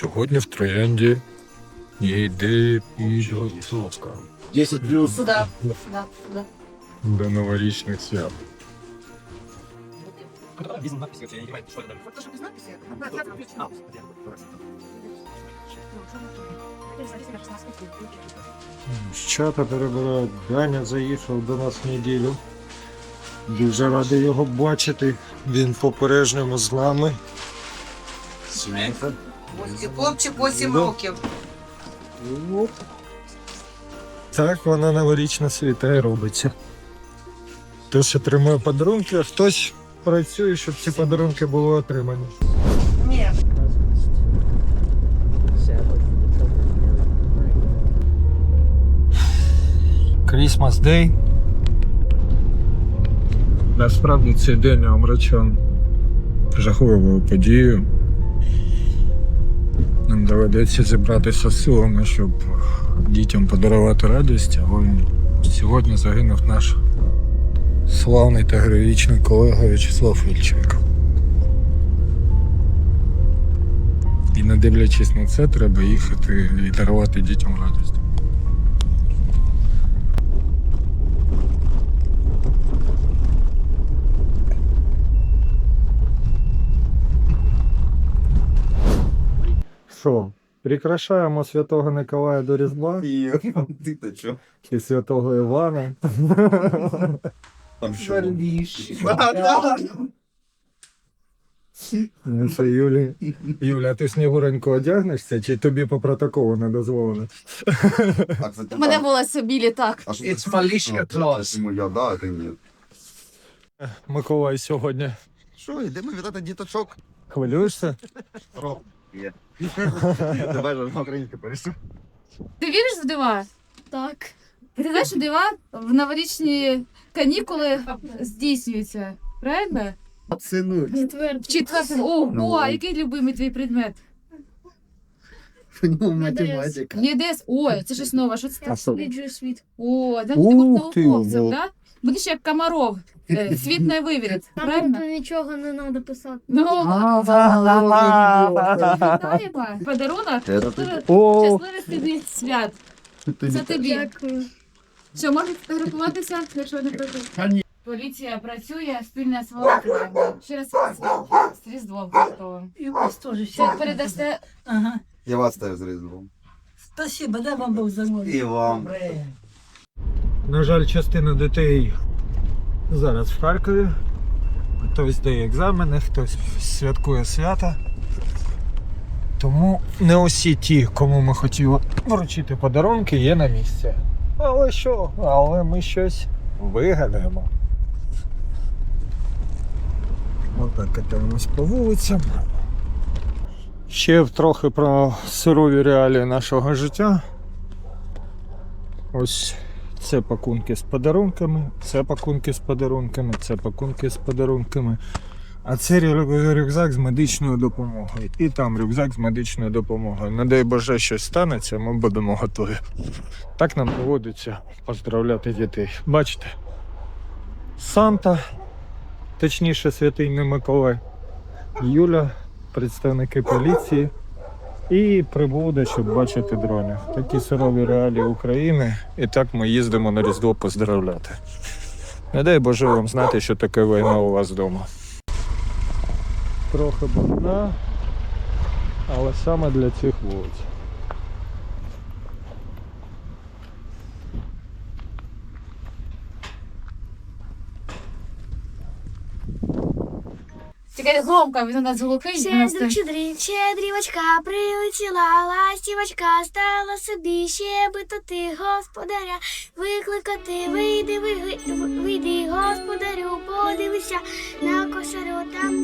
Сьогодні в тренді йде підготовка 10 плюс. Сюда. Сюда. Сюда. до новорічних свят. З чата перебирають. Даня заїхав до нас в неділю. Дуже радий його бачити. Він по-пережньому з нами. І хлопчик 8 Да. років. Оп. Так вона новорічна світа і робиться. Хтось отримує подарунки, а хтось працює, щоб ці подарунки були отримані. Ні. Christmas Day. Насправді цей день омрачен жахливою подією. Нам доведеться зібратися силами, щоб дітям подарувати радість, але сьогодні загинув наш славний та героїчний колега В'ячеслав Ільченко. І не дивлячись на це, треба їхати і дарувати дітям радість. Що, прикрашаємо Святого Николая до Різдва І ти то чо? і Святого Івана. Там що? Ну, Це Юлі. Юля, ти снігуренько одягнешся, чи тобі по протоколу не дозволено? А, кстати, У мене так. була собі літак. А що It's? Felicia Claus. Йому я, да, а ти ні. Миколай сьогодні. Що, йдемо вітати діточок? Хвилюєшся? Є. Давай же на українську перейшов. Ти віриш в дива? Так. Ти знаєш, що дива в новорічні канікули здійснюються, правильно? Цінуй. В четвертому. Ого, Ну. а який любимий твій предмет? Ну, математика. ЄДС. Ой, це щось нове. Що це таке? Світ світ. О, да, ти Ух ти, науковцем, во. да? Будеш як Комаров. Е, Світ не вивірить, Там правильно? тобто нічого не треба писати. Ну, вітаємо. Подарунок. Це Щасливих О, щасливих тобі свят. Це тобі. Дякую. Що, можна фотографуватися, якщо не проти? Поліція працює, спільна свобода. Ще раз з Різдвом Христовим. И у вас тоже Це передасте Ага. Я вас ставлю з різдвом. Спасибо, дай вам Бог здоровья. І вам. На жаль, частина дітей зараз в Харкові. Хтось здає екзамени, хтось святкує свята. Тому не усі ті, кому ми хотіли вручити подарунки, є на місці. Але що? Але ми щось вигадаємо. Отак катаємось по вулицям. Ще трохи про сурові реалії нашого життя. Ось це пакунки з подарунками, це пакунки з подарунками, це пакунки з подарунками. А це рюкзак з медичною допомогою. І там рюкзак з медичною допомогою. Не дай Боже, щось станеться, ми будемо готові. Так нам доводиться поздравляти дітей. Бачите? Санта, точніше, святий не Миколай, Юля, представники поліції. І прибуде, щоб бачити дронів. Такі сурові реалії України. І так ми їздимо на Різдво поздравляти. Не дай Боже вам знати, що таке війна у вас вдома. Трохи брудна, але саме для цих вулиць. Тільки громко, він у нас глухий. Щедрик, щедрик, щедрівочка прилетіла, ластівочка стала собі щебетати господаря, викликати, вийди, вийди, вийди, господарю, подивися на кошарю, там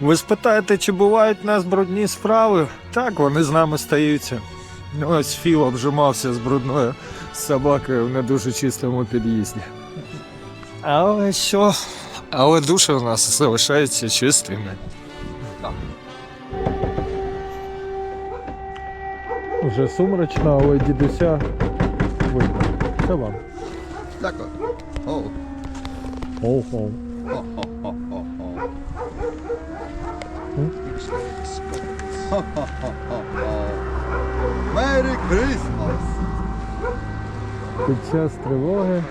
Ви спитаєте, чи бувають у нас брудні справи? Так, вони з нами стаються. Ось Філ обжимався з брудною собакою в не дуже чистому під'їзді. Але що? Але душі у нас залишаються чистими. Вже сумрачно, але дідуся видно. Це вам. Дякую. О, Оу-оу. Мері Крисмас! Під час тривоги.